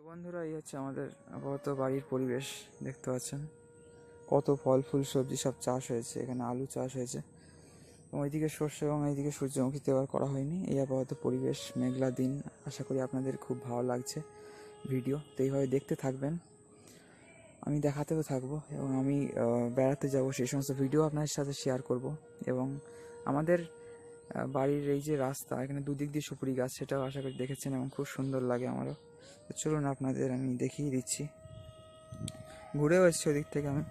তো বন্ধুরা, এই হচ্ছে আমাদের আপাতত বাড়ির পরিবেশ, দেখতে পাচ্ছেন। কত ফল, ফুল, সবজি সব চাষ হয়েছে, এখানে আলু চাষ হয়েছে। ওইদিকে সর্ষে এবং এইদিকে সূর্যমুখী দেওয়ার করা হয়নি। এই আপাতত পরিবেশ, মেঘলা দিন, আশা করি আপনাদের খুব ভালো লাগছে ভিডিও। তো এইভাবে দেখতে থাকবেন। আমি দেখাতেও থাকব এবং আমি বেড়াতে যাব, সেই সমস্ত ভিডিও আপনাদের সাথে শেয়ার করব। এবং আমাদের বাড়ির এই যে রাস্তা, এখানে দুদিক দিয়ে সুপুরি গাছ, সেটাও আশা করি দেখেছেন এবং খুব সুন্দর লাগে আমারও। তো চলুন আপনাদের আমি দেখিয়ে দিচ্ছি। ঘুরেও এসেছি ওদিক থেকে আমি,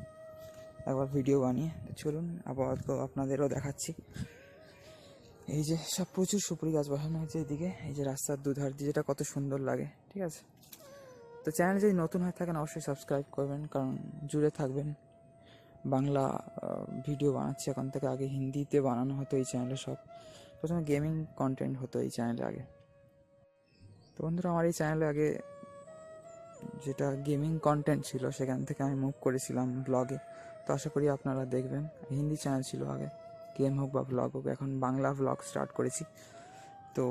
একবার ভিডিও বানিয়ে। তো চলুন আপাতত আপনাদেরও দেখাচ্ছি। এই যে সব প্রচুর সুপুরি গাছ বসানো হয়েছে এদিকে। এই যে রাস্তার দুধার দিয়ে যেটা কত সুন্দর লাগে, ঠিক আছে? তো চ্যানেল যদি নতুন হয়ে থাকেন, অবশ্যই সাবস্ক্রাইব করবেন, কারণ জুড়ে থাকবেন। বাংলা ভিডিও বানাচ্ছি। এখন থেকে আগে হিন্দিতে বানানো হতো এই চ্যানেলে সব। প্রথমে গেমিং কন্টেন্ট হতো এই চ্যানেলে আগে। তো বন্ধুরা, আমার এই চ্যানেলে আগে যেটা গেমিং কন্টেন্ট ছিল, সেখান থেকে আমি মুভ করেছিলাম ব্লগে তো আশা করি আপনারা দেখবেন। হিন্দি চ্যানেল ছিল আগে। গেম হোক বা ব্লগ হোক, এখন বাংলা ব্লগ স্টার্ট করেছি। তো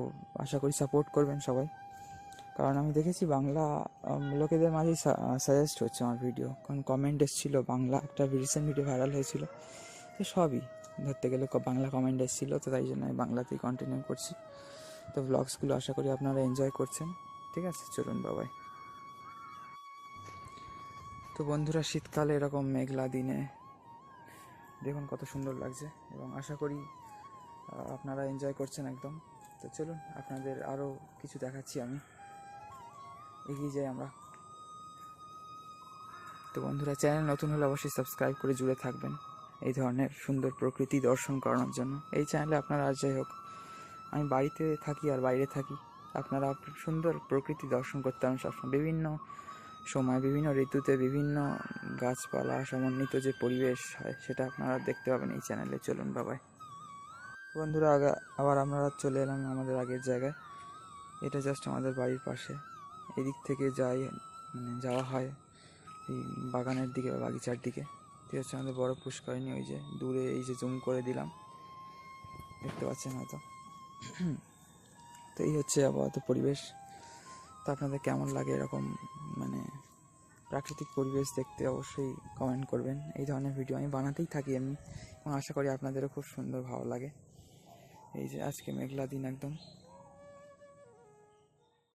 আশা করি সাপোর্ট করবেন সবাই। কারণ আমি দেখেছি বাংলা লোকেদের মাঝেই সাজেস্ট হচ্ছে আমার ভিডিও কারণ কমেন্ট এসেছিল, বাংলা একটা রিসেন্ট ভিডিও ভাইরাল হয়েছিল। তো সবই ধরতে গেলে বাংলা কমেন্ট এসেছিল, তো তাই জন্য আমি বাংলাতেই কন্টিনিউ করছি। তো ব্লগসগুলো আশা করি আপনারা এনজয় করছেন। ঠিক আছে, চলুন বাবাই তো বন্ধুরা, শীতকালে এরকম মেঘলা দিনে দেখুন কত সুন্দর লাগছে এবং আশা করি আপনারা এনজয় করছেন একদম। তো চলুন, আপনাদের আরও কিছু দেখাচ্ছি আমি। এগিয়ে যাই আমরা। তো বন্ধুরা, চ্যানেল নতুন হলে অবশ্যই সাবস্ক্রাইব করে জুড়ে থাকবেন এই ধরনের সুন্দর প্রকৃতি দর্শন করানোর জন্য। এই চ্যানেলে আপনারা আর যাই হোক, আমি বাড়িতে থাকি আর বাইরে থাকি। আপনারা সুন্দর প্রকৃতি দর্শন করতে পারেন সবসময়। বিভিন্ন সময়, বিভিন্ন ঋতুতে বিভিন্ন গাছপালা, সমন্বিত যে পরিবেশ হয়, সেটা আপনারা দেখতে পাবেন এই চ্যানেলে। চলুন, বাবাই। বন্ধুরা, আগে, আবার আমরা চলে এলাম আমাদের আগের জায়গায়। এটা জাস্ট আমাদের বাড়ির পাশে। এদিক থেকে যাই মানে যাওয়া হয়, এই বাগানের দিকে বা বাগিচার দিকে। ঠিক আছে, আমাদের বড় পুষ্করিণী ওই যে দূরে এই যে জুম করে দিলাম। দেখতে পাচ্ছেন হয়তো। তো এই হচ্ছে আবহাওয়া পরিবেশ। তো আপনাদের কেমন লাগে এরকম মানে প্রাকৃতিক পরিবেশ দেখতে অবশ্যই কমেন্ট করবেন। এই ধরনের ভিডিও আমি বানাতেই থাকি এমনি, এবং আশা করি আপনাদেরও খুব সুন্দর ভালো লাগে। এই যে আজকে মেঘলা দিন একদম।